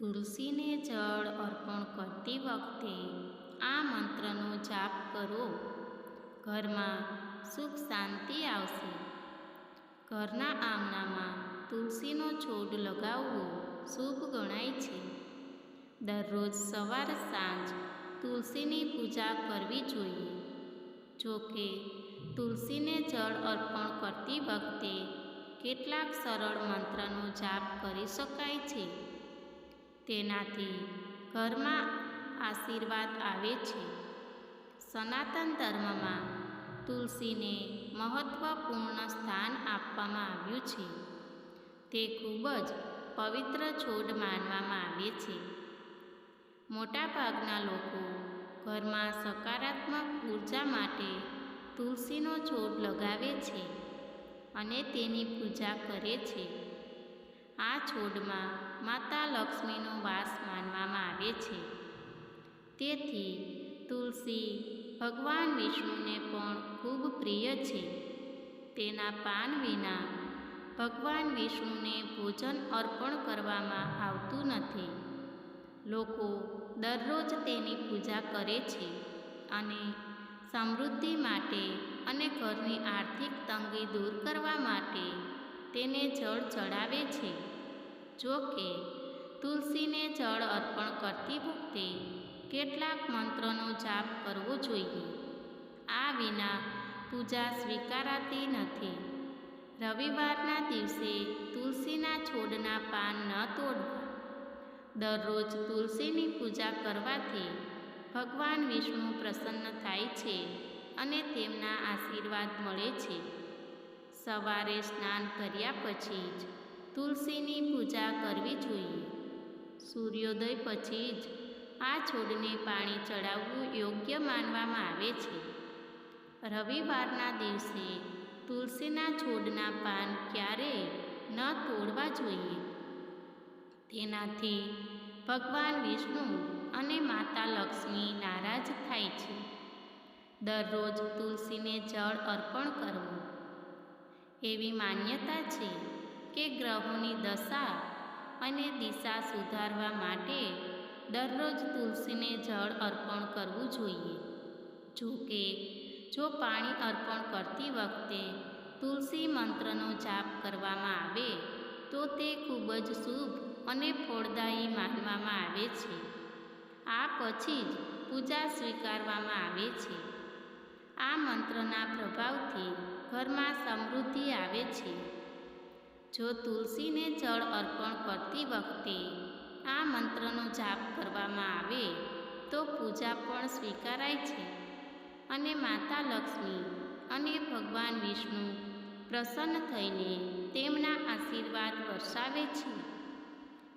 તુલસીને જળ અર્પણ કરતી વખતે આ મંત્રનો જાપ કરો. ઘરમાં સુખ શાંતિ આવશે. ઘરના આંગણામાં તુલસીનો છોડ લગાવવો શુભ ગણાય છે. દરરોજ સવાર સાંજ તુલસીની પૂજા કરવી જોઈએ. જો કે તુલસીને જળ અર્પણ કરતી વખતે કેટલાક સરળ મંત્રનો જાપ કરી શકાય છે. તેનાથી ઘરમાં આશીર્વાદ આવે છે. સનાતન ધર્મમાં તુલસીને મહત્ત્વપૂર્ણ સ્થાન આપવામાં આવ્યું છે. તે ખૂબ જ પવિત્ર છોડ માનવામાં આવે છે. મોટાભાગના લોકો ઘરમાં સકારાત્મક ઊર્જા માટે તુલસીનો છોડ લગાવે છે અને તેની પૂજા કરે છે. આ છોડમાં માતા લક્ષ્મીનો વાસ માનવામાં આવે છે. તેથી તુલસી ભગવાન વિષ્ણુને પણ ખૂબ પ્રિય છે. તેના પાન વિના ભગવાન વિષ્ણુને ભોજન અર્પણ કરવામાં આવતું નથી. લોકો દરરોજ તેની પૂજા કરે છે અને સમૃદ્ધિ માટે અને ઘરની આર્થિક તંગી દૂર કરવા માટે તેને જળ ચડાવે છે. જો કે, તુલસીને જળ અર્પણ કરતી વખતે કેટલાક મંત્રોનો જાપ કરવો જોઈએ. આ વિના પૂજા સ્વીકારાતી નથી. રવિવારના દિવસે તુલસીના છોડના પાન ન તોડવા. દરરોજ તુલસીની પૂજા કરવાથી ભગવાન વિષ્ણુ પ્રસન્ન થાય છે અને તેમના આશીર્વાદ મળે છે. સવારે સ્નાન કર્યા પછી જ તુલસીની પૂજા કરવી જોઈએ. સૂર્યોદય પછી જ આ છોડને પાણી ચડાવવું યોગ્ય માનવામાં આવે છે. રવિવારના દિવસે તુલસીના છોડના પાન ક્યારેય ન તોડવા જોઈએ. તેનાથી ભગવાન વિષ્ણુ અને માતા લક્ષ્મી નારાજ થાય છે. દરરોજ તુલસીને જળ અર્પણ કરવું એવી માન્યતા છે કે ગ્રહોની દશા અને દિશા સુધારવા માટે દરરોજ તુલસીને જળ અર્પણ કરવું જોઈએ. જો કે જો પાણી અર્પણ કરતી વખતે તુલસી મંત્રનો જાપ કરવામાં આવે, તો તે ખૂબ જ શુભ અને ફળદાયી માનવામાં આવે છે. આ પછી જ પૂજા સ્વીકારવામાં આવે છે. આ મંત્રના પ્રભાવથી ઘરમાં સમૃદ્ધિ આવે છે. જો તુલસીને જળ અર્પણ કરતી વખતે આ મંત્રનો જાપ કરવામાં આવે, તો પૂજા પણ સ્વીકારાય છે. અને માતા લક્ષ્મી અને ભગવાન વિષ્ણુ પ્રસન્ન થઈને તેમના આશીર્વાદ વરસાવે છે.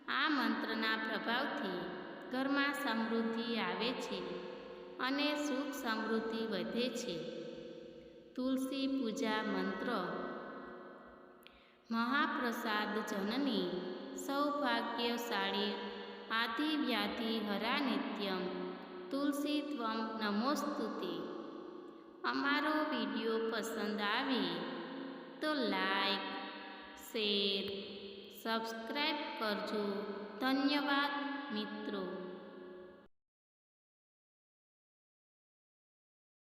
આ મંત્રના પ્રભાવથી ઘરમાં સમૃદ્ધિ આવે છે અને સુખ સમૃદ્ધિ વધે છે. તુલસી પૂજા મંત્ર. મહાપ્રસાદ જનની સૌભાગ્યશાળી આધિવ્યાધિ હરા નિત્યમ તુલસી ત્વમ નમોસ્તુતિ. અમારો વીડિયો પસંદ આવે તો લાઈક, શેર સબસ્ક્રાઈબ કરજો. ધન્યવાદ મિત્રો.